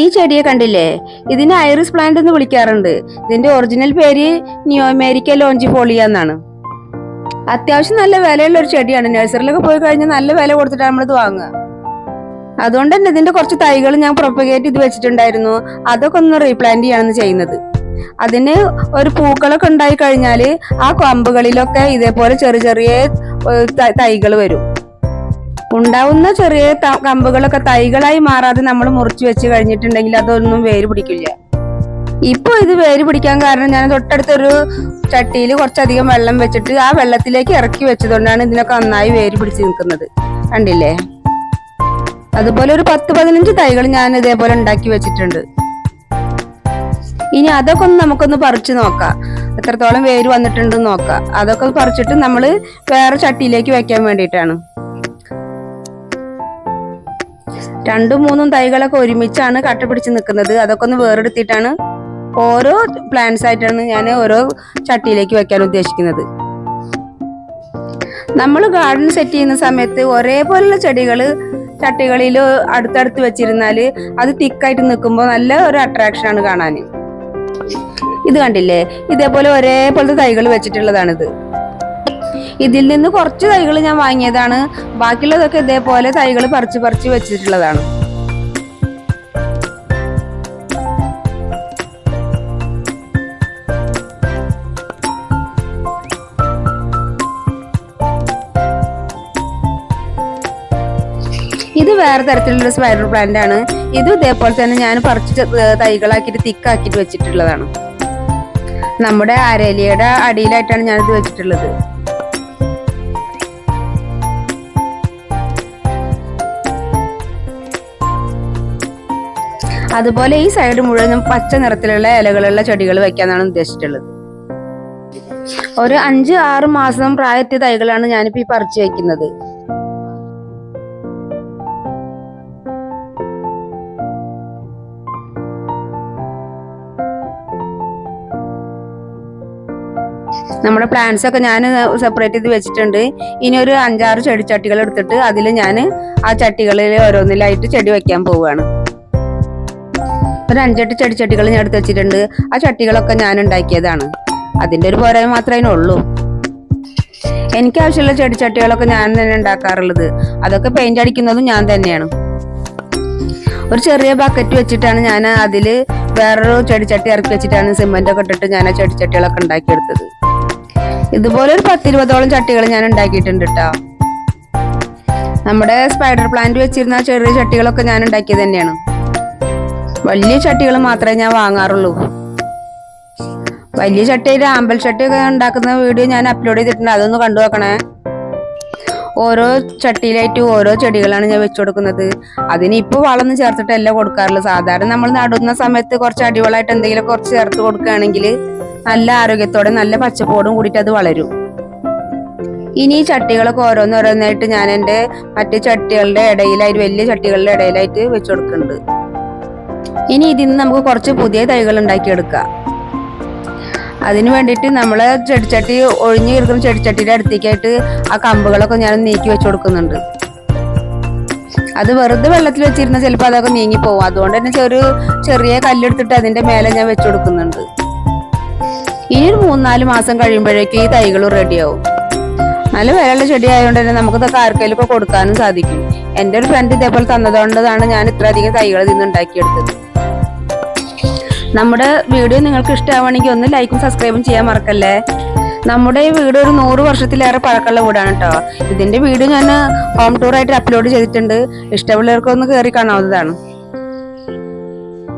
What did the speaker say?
ഈ ചെടിയെ കണ്ടില്ലേ? ഇതിനെ ഐറിസ് പ്ലാന്റ് എന്ന് വിളിക്കാറുണ്ട്. ഇതിന്റെ ഒറിജിനൽ പേര് നിയോമേരിക്ക ലോഞ്ചിഫോളിയ എന്നാണ്. അത്യാവശ്യം നല്ല വിലയുള്ള ഒരു ചെടിയാണ്. നഴ്സറിയിലൊക്കെ പോയി കഴിഞ്ഞാൽ നല്ല വില കൊടുത്തിട്ടാണ് നമ്മളിത് വാങ്ങുക. അതുകൊണ്ട് തന്നെ ഇതിന്റെ കുറച്ച് തൈകൾ ഞാൻ പ്രൊപ്പഗേറ്റ് ചെയ്ത് വെച്ചിട്ടുണ്ടായിരുന്നു. അതൊക്കെ ഒന്ന് റീപ്ലാന്റ് ചെയ്യാണ് ചെയ്യുന്നത്. അതിന് ഒരു പൂക്കളൊക്കെ ഉണ്ടായി കഴിഞ്ഞാൽ ആ കൊമ്പുകളിലൊക്കെ ഇതേപോലെ ചെറിയ ചെറിയ തൈകൾ വരും. ഉണ്ടാവുന്ന ചെറിയ കമ്പുകളൊക്കെ തൈകളായി മാറാതെ നമ്മൾ മുറിച്ചു വെച്ച് കഴിഞ്ഞിട്ടുണ്ടെങ്കിൽ അതൊന്നും വേര് പിടിക്കില്ല. ഇപ്പൊ ഇത് വേര് പിടിക്കാൻ കാരണം ഞാൻ തൊട്ടടുത്തൊരു ചട്ടിയിൽ കുറച്ചധികം വെള്ളം വെച്ചിട്ട് ആ വെള്ളത്തിലേക്ക് ഇറക്കി വെച്ചതുകൊണ്ടാണ് ഇതിനൊക്കെ നന്നായി വേര് പിടിച്ച് നിൽക്കുന്നത്. കണ്ടില്ലേ? അതുപോലെ ഒരു പത്ത് പതിനഞ്ച് തൈകൾ ഞാൻ ഇതേപോലെ ഉണ്ടാക്കി വെച്ചിട്ടുണ്ട്. ഇനി അതൊക്കെ ഒന്ന് നമുക്കൊന്ന് പറിച്ചു നോക്കാം. എത്രത്തോളം വേര് വന്നിട്ടുണ്ടെന്ന് നോക്കാം. അതൊക്കെ പറിച്ചിട്ട് നമ്മൾ വേറെ ചട്ടിയിലേക്ക് വെക്കാൻ വേണ്ടിയിട്ടാണ്. രണ്ടും മൂന്നും തൈകളൊക്കെ ഒരുമിച്ചാണ് കട്ട പിടിച്ച് നിൽക്കുന്നത്. അതൊക്കെ ഒന്ന് വേറെടുത്തിട്ടാണ് ഓരോ പ്ലാന്റ്സ് ആയിട്ടാണ് ഞാൻ ഓരോ ചട്ടിയിലേക്ക് വെക്കാൻ ഉദ്ദേശിക്കുന്നത്. നമ്മൾ ഗാർഡൻ സെറ്റ് ചെയ്യുന്ന സമയത്ത് ഒരേപോലുള്ള ചെടികൾ ചട്ടികളിൽ അടുത്തടുത്ത് വെച്ചിരുന്നാൽ അത് തിക്കായിട്ട് നിൽക്കുമ്പോൾ നല്ല ഒരു അട്രാക്ഷൻ ആണ് കാണാൻ ഇത് കണ്ടില്ലേ? ഇതേപോലെ ഒരേപോലത്തെ തൈകൾ വെച്ചിട്ടുള്ളതാണിത്. ഇതിൽ നിന്ന് കുറച്ച് തൈകൾ ഞാൻ വാങ്ങിയതാണ്. ബാക്കിയുള്ളതൊക്കെ ഇതേപോലെ തൈകൾ പറിച്ച് പറിച്ച് വെച്ചിട്ടുള്ളതാണ്. ഇത് വേറെ തരത്തിലുള്ള സ്പൈഡർ പ്ലാന്റ് ആണ്. ഇത് ഇതേപോലെ തന്നെ ഞാൻ പറിച്ച് തൈകളാക്കിയിട്ട് തിക്കാക്കിയിട്ട് വെച്ചിട്ടുള്ളതാണ്. നമ്മുടെ ആരേലിയുടെ അടിയിലായിട്ടാണ് ഞാനിത് വെച്ചിട്ടുള്ളത്. അതുപോലെ ഈ സൈഡ് മുഴുവനും പച്ച നിറത്തിലുള്ള ഇലകളുള്ള ചെടികൾ വെക്കാനാണ് ഉദ്ദേശിച്ചിട്ടുള്ളത്. ഒരു അഞ്ച് ആറ് മാസം പ്രായത്തിയ തൈകളാണ് ഞാനിപ്പോ ഈ പറിച്ചു വെക്കുന്നത്. നമ്മുടെ പ്ലാന്റ്സ് ഒക്കെ ഞാൻ സെപ്പറേറ്റ് ചെയ്ത് വെച്ചിട്ടുണ്ട്. ഇനി ഒരു അഞ്ചാറ് ചെടിച്ചട്ടികൾ എടുത്തിട്ട് അതിൽ ഞാൻ ആ ചട്ടികളിൽ ഓരോന്നിലായിട്ട് ചെടി വെക്കാൻ പോവുകയാണ്. ഒരു അഞ്ചെട്ട് ചെടിച്ചട്ടികൾ ഞാൻ എടുത്ത് വെച്ചിട്ടുണ്ട്. ആ ചട്ടികളൊക്കെ ഞാൻ ഉണ്ടാക്കിയതാണ്. അതിന്റെ ഒരു പോരായ്മ മാത്രമേ അതിനുള്ളൂ. എനിക്ക് ആവശ്യമുള്ള ചെടിച്ചട്ടികളൊക്കെ ഞാൻ തന്നെ ഉണ്ടാക്കാറുള്ളത്. അതൊക്കെ പെയിന്റ് അടിക്കുന്നതും ഞാൻ തന്നെയാണ്. ഒരു ചെറിയ ബക്കറ്റ് വെച്ചിട്ടാണ് ഞാൻ അതിൽ വേറൊരു ചെടിച്ചട്ടി ഇറക്കി വെച്ചിട്ടാണ് സിമെന്റ് ഒക്കെ ഇട്ടിട്ട് ഞാൻ ആ ചെടിച്ചട്ടികളൊക്കെ ഉണ്ടാക്കിയെടുത്തത്. ഇതുപോലെ ഒരു പത്തിരുപതോളം ചട്ടികൾ ഞാൻ ഉണ്ടാക്കിയിട്ടുണ്ട് കേട്ടോ നമ്മുടെ സ്പൈഡർ പ്ലാന്റ് വെച്ചിരുന്ന ചെറിയ ചട്ടികളൊക്കെ ഞാൻ ഉണ്ടാക്കിയത് തന്നെയാണ്. വലിയ ചട്ടികൾ മാത്രമേ ഞാൻ വാങ്ങാറുള്ളൂ. വലിയ ചട്ടിയിൽ ആമ്പൽ ചട്ടിയൊക്കെ ഉണ്ടാക്കുന്ന വീഡിയോ ഞാൻ അപ്ലോഡ് ചെയ്തിട്ടുണ്ട്. അതൊന്ന് കണ്ടു നോക്കണേ. ഓരോ ചട്ടിയിലായിട്ട് ഓരോ ചെടികളാണ് ഞാൻ വെച്ചു കൊടുക്കുന്നത്. അതിന് ഇപ്പോൾ വളമൊന്നും ചേർത്തിട്ടല്ല കൊടുക്കാറുള്ളൂ. സാധാരണ നമ്മൾ നടുന്ന സമയത്ത് കുറച്ച് അടിവളമായിട്ട് എന്തെങ്കിലും കുറച്ച് ചേർത്ത് കൊടുക്കുകയാണെങ്കിൽ നല്ല ആരോഗ്യത്തോടെ നല്ല പച്ചപ്പോടും കൂടിയിട്ട് അത് വളരും. ഇനി ഈ ചട്ടികളൊക്കെ ഓരോന്നോരോന്നായിട്ട് ഞാൻ എന്റെ മറ്റു ചട്ടികളുടെ ഇടയിലായിട്ട് വലിയ ചട്ടികളുടെ ഇടയിലായിട്ട് വെച്ചു കൊടുക്കുന്നുണ്ട്. ഇനി ഇതിൽ നിന്ന് നമുക്ക് കുറച്ച് പുതിയ തൈകൾ ഉണ്ടാക്കിയെടുക്കാം. അതിന് വേണ്ടിയിട്ട് നമ്മൾ ചെടിച്ചട്ടി ഒഴിഞ്ഞു കിടക്കുന്ന ചെടിച്ചട്ടിയുടെ അടുത്തേക്കായിട്ട് ആ കമ്പുകളൊക്കെ ഞാൻ നീക്കി വെച്ചു കൊടുക്കുന്നുണ്ട്. അത് വെറുതെ വെള്ളത്തിൽ വെച്ചിരുന്ന ചിലപ്പോൾ അതൊക്കെ നീങ്ങി പോകും അതുകൊണ്ട് തന്നെ ഒരു ചെറിയ കല്ലെടുത്തിട്ട് അതിന്റെ മേലെ ഞാൻ വെച്ചു കൊടുക്കുന്നുണ്ട്. ഇനി ഒരു മൂന്നാൽ മാസം കഴിയുമ്പോഴേക്കും ഈ തൈകൾ റെഡിയാവും നല്ല വിലയുള്ള ചെടി ആയതുകൊണ്ട് തന്നെ നമുക്കിതൊക്കെ ആർക്കെങ്കിലും ഒക്കെ കൊടുക്കാനും സാധിക്കും. എന്റെ ഒരു ഫ്രണ്ട് ഇതേപോലെ തന്നതുകൊണ്ടാണ് ഞാൻ ഇത്രയധികം തൈകൾ ഇന്ന് ഉണ്ടാക്കിയെടുത്തത്. നമ്മുടെ വീഡിയോ നിങ്ങൾക്ക് ഇഷ്ടമാവുകയാണെങ്കിൽ ഒന്ന് ലൈക്കും സബ്സ്ക്രൈബും ചെയ്യാൻ മറക്കല്ലേ? നമ്മുടെ ഈ വീട് ഒരു നൂറ് വർഷത്തിലേറെ പഴക്കമുള്ള വീടാണ് കേട്ടോ ഇതിന്റെ വീഡിയോ ഞാൻ ഹോം ടൂർ ആയിട്ട് അപ്ലോഡ് ചെയ്തിട്ടുണ്ട്. ഇഷ്ടമുള്ളവർക്ക് ഒന്ന് കയറി കാണാവുന്നതാണ്.